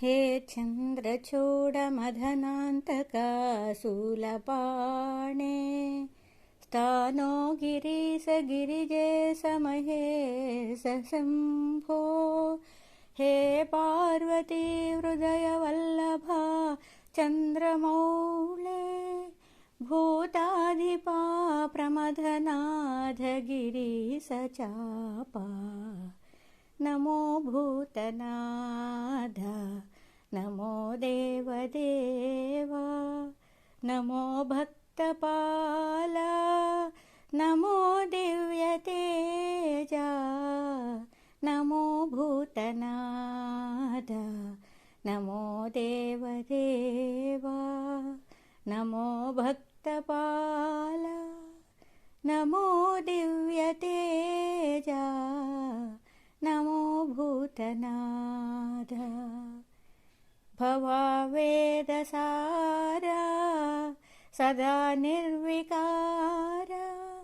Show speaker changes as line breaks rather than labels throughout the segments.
हे चन्द्रचूडमधनान्तका शूलपाणे स्थानो गिरीश गिरिजे समहे शम्भो हे पार्वती हृदयवल्लभा चन्द्रमौळे भूताधिपा प्रमथनाथ गिरीशचापा नमो भूतनाथ नमो देवदेवा नमो भक्तपाला नमो दिव्यतेजा नमो भूतनाथ नमो देवदेवा नमो भक्तपाला नमो दिव्यतेजा कीर्तनाद भवावेदसारा। सदा निर्विकारा।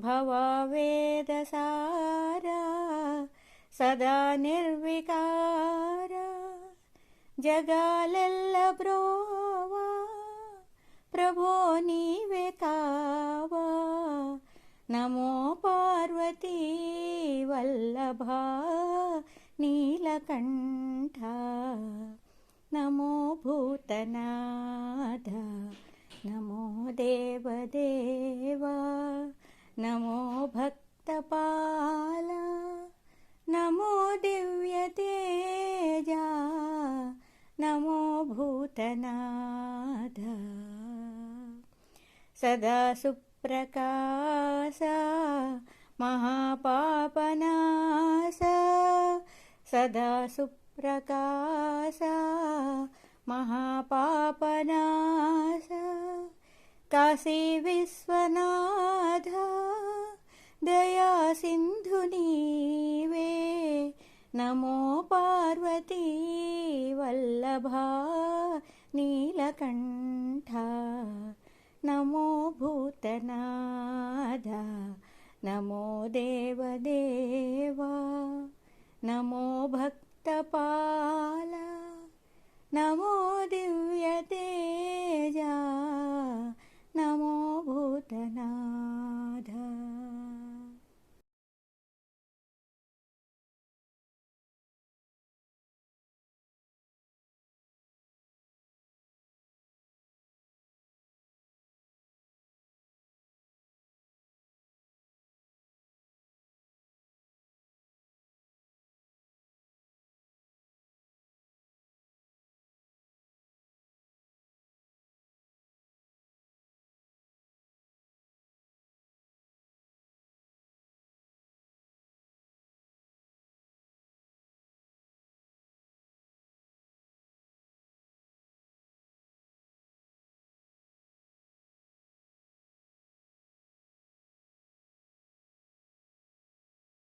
भवावेदसारा। सदा निर्विकारा। जगालेल्ल ब्रोवा प्रभो नीवे कावा। नमो पार्वती वल्लभा। नीलकण्ठ नमो भूतनाथ नमो देवदेव नमो भक्तपाल नमो दिव्यतेजा नमो भूतनाथ। सदा सुप्रकाश महापापना सदा सुप्रकाश, महापापनाश। काशी विश्वनाथ, दया सिन्धुनीवे नमो पार्वती वल्लभा, नीलकण्ठ। नमो भूतनाथ, नमो देवदेवा। नमो भक्तपा